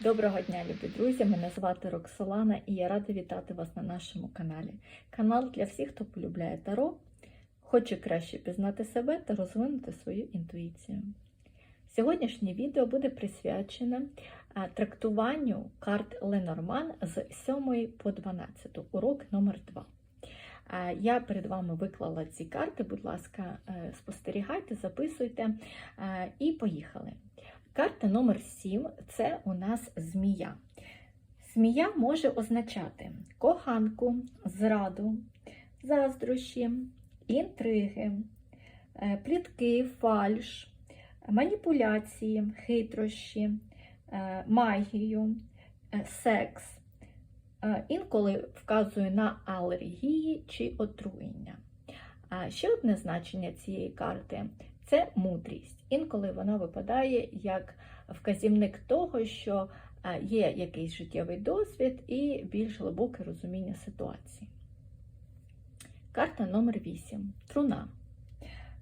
Доброго дня, любі друзі! Мене звати Роксолана і я рада вітати вас на нашому каналі. Канал для всіх, хто полюбляє таро, хоче краще пізнати себе та розвинути свою інтуїцію. Сьогоднішнє відео буде присвячене трактуванню карт Ленорман з 7 по 12, урок номер 2. Я перед вами виклала ці карти, будь ласка, е, спостерігайте, записуйте е, і поїхали. Карта номер 7 це у нас змія. Змія може означати коханку, зраду, заздрощі, інтриги, е, плітки, фальш, маніпуляції, хитрощі, е, магію, е, секс. Інколи вказує на алергії чи отруєння. Ще одне значення цієї карти це мудрість. Інколи вона випадає як вказівник того, що е, є якийсь життєвий досвід і більш глибоке розуміння ситуації. Карта номер 8. Труна.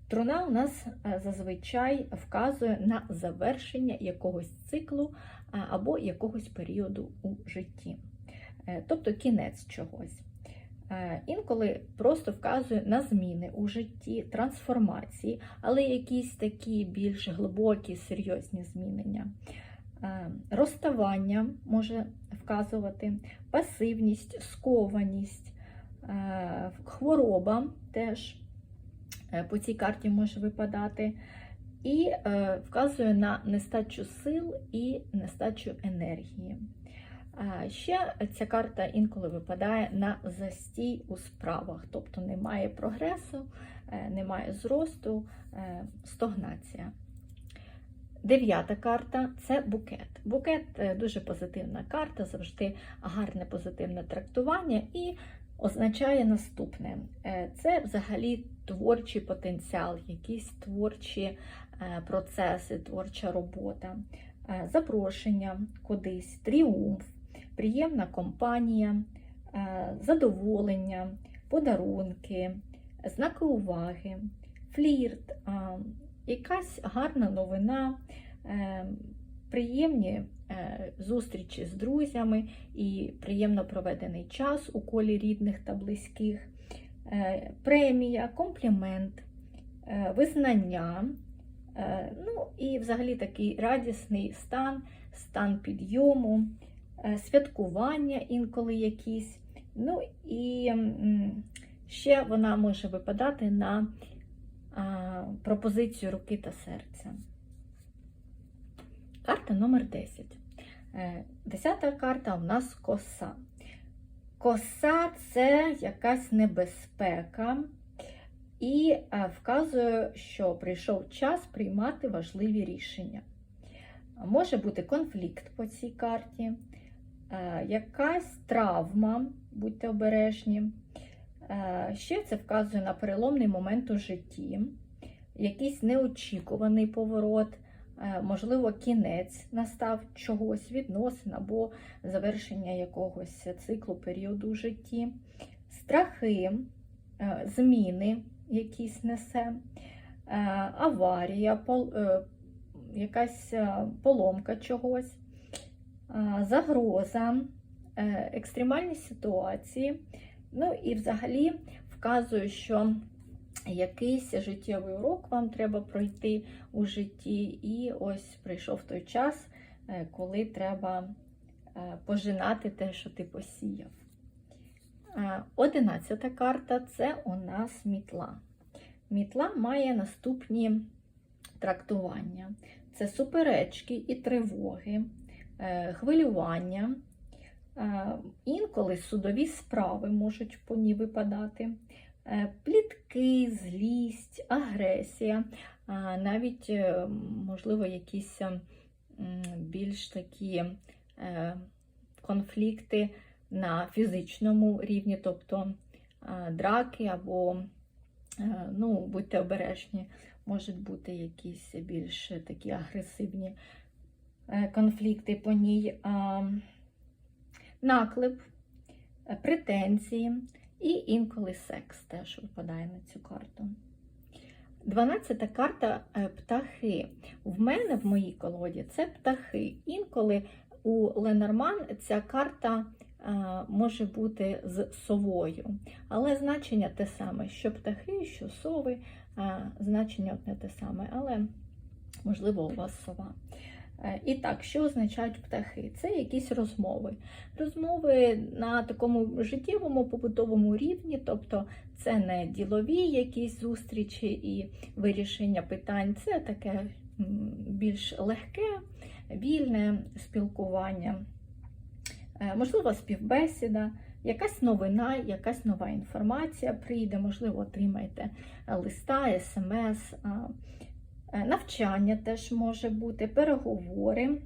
Труна у нас е, зазвичай вказує на завершення якогось циклу або якогось періоду у житті, Е, тобто кінець чогось. Е, Інколи просто вказує на зміни у житті, трансформації, але якісь такі більш глибокі, серйозні змінення. Е, Розставання може вказувати, пасивність, скованість, е, хвороба теж по цій карті може випадати. І вказує на нестачу сил і нестачу енергії. Ще ця карта інколи випадає на застій у справах, тобто немає прогресу, е, немає зросту, е, стогнація. Дев'ята карта це букет. Букет е, дуже позитивна карта, завжди гарне позитивне трактування і означає наступне: це взагалі творчий потенціал, якісь творчі процеси, творча робота, запрошення кудись, тріумф приємна компанія, е, задоволення, подарунки, знаки уваги, флірт, е, якась гарна новина, е, приємні зустрічі з друзями і приємно проведений час у колі рідних та близьких, премія, комплімент, визнання. Ну і взагалі такий радісний стан, стан підйому, святкування інколи якісь. Ну і ще вона може випадати на пропозицію руки та серця. Карта номер 10. Е, десята карта у нас коса. Коса це якась небезпека і е, вказує, що прийшов час приймати важливі рішення. Може бути конфлікт по цій карті, Е, якась травма, будьте обережні. Е, ще це вказує на переломний момент у житті, якийсь неочікуваний поворот, е, можливо, кінець настав чогось, відносин або завершення якогось циклу періоду у житті, страхи, зміни якісь несе, аварія, якась поломка чогось загроза, е, екстремальні ситуації. Ну і взагалі вказую, що якийсь життєвий урок вам треба пройти у житті, і ось прийшов той час, е, коли треба е, пожинати те, що ти посіяв. Одинадцята карта це у нас мітла. Мітла має наступні трактування: це суперечки і тривоги, хвилювання, е, інколи судові справи можуть по ній випадати, е, плітки, злість, агресія, навіть, можливо, якісь більш такі конфлікти на фізичному рівні, тобто драки або, ну, будьте обережні, можуть бути якісь більш такі агресивні Е, конфлікти по ній, наклеп, е, претензії і інколи секс теж випадає на цю карту. Дванадцята карта е, птахи. В мене в моїй колоді це птахи. Інколи у Ленорман ця карта е, може бути з совою, але значення те саме, що птахи, що сови, е, значення одне те саме, але можливо у вас сова. Е, І так, що означають птахи? Це якісь розмови. Розмови на такому життєвому побутовому рівні, тобто це не ділові якісь зустрічі і вирішення питань, це таке більш легке, вільне спілкування, Е, можливо, співбесіда, якась новина, якась нова інформація прийде, можливо, отримаєте листа, смс. Е, Навчання теж може бути, переговори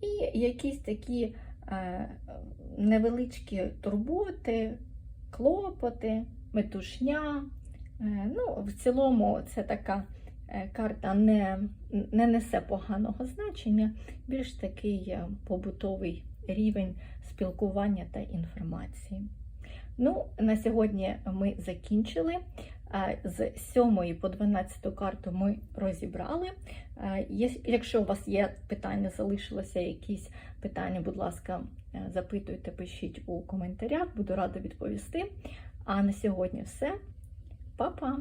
і якісь такі е, невеличкі турботи, клопоти, метушня. Е, Ну, в цілому це така карта не, не несе поганого значення, більш такий побутовий рівень спілкування та інформації. Ну, на сьогодні ми закінчили. З 7 по 12 карту ми розібрали. Якщо у вас є питання, залишилося якісь питання, будь ласка, е, запитуйте, пишіть у коментарях, буду рада відповісти. А на сьогодні все. Па-па!